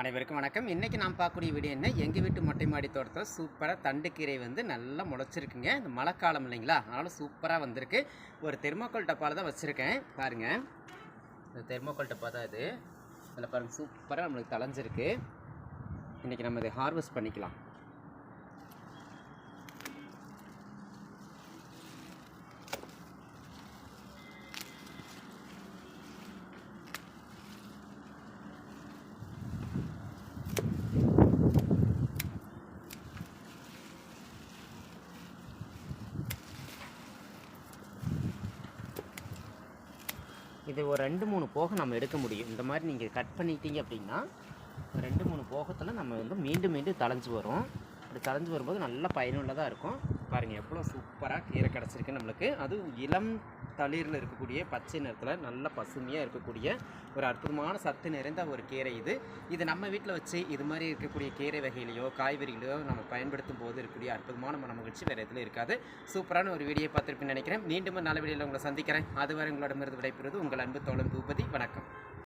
அனைவருக்கும் வணக்கம். இன்றைக்கி நான் பார்க்கக்கூடிய வீடியோ என்ன? எங்கள் வீட்டு மொட்டை மாடி தோட்டத்தில் சூப்பராக தண்டுக்கீரை வந்து நல்லா முளைச்சிருக்குங்க. இந்த மழைக்காலம் இல்லைங்களா? அதனால் சூப்பராக வந்திருக்கு. ஒரு தெர்மோக்கோல் டப்பாவில் தான் வச்சுருக்கேன். பாருங்கள் இந்த தெர்மோக்கோல் டப்பா தான் இது. அதில் பாருங்கள் சூப்பராக நம்மளுக்கு தளைஞ்சிருக்கு இன்றைக்கி நம்ம இதை ஹார்வெஸ்ட் பண்ணிக்கலாம். இது ஒரு ரெண்டு மூணு போக நம்ம எடுக்க முடியும். இந்த மாதிரி நீங்கள் கட் பண்ணிட்டீங்க அப்படின்னா ஒரு ரெண்டு மூணு போகத்தில் நம்ம வந்து மீண்டும் மீண்டும் தளைஞ்சு வரும். அப்படி தளைஞ்சு வரும்போது நல்ல பயனுள்ளதாக இருக்கும். பாருங்கள் எவ்வளோ சூப்பராக கீரை கிடச்சிருக்கு நம்மளுக்கு. அதுவும் இளம் தளிரில் இருக்கக்கூடிய பச்சை நிறத்தில் நல்ல பசுமையாக இருக்கக்கூடிய ஒரு அற்புதமான சத்து நிறைந்த ஒரு கீரை இது. இது நம்ம வீட்டில் வச்சு இது மாதிரி இருக்கக்கூடிய கீரை வகையிலையோ காய்கறிகளையோ நம்ம பயன்படுத்தும் போது இருக்கக்கூடிய அற்புதமான மன மகிழ்ச்சி வேறு எதுவும் இருக்காது. சூப்பரான ஒரு வீடியோ பார்த்துருப்பேன்னு நினைக்கிறேன். மீண்டும் நல்ல வீடியோவில் உங்களை சந்திக்கிறேன். அதுவரை உங்களிடமிருந்து விடைபெறுவது உங்கள் அன்பு தோழன் பூபதி. வணக்கம்.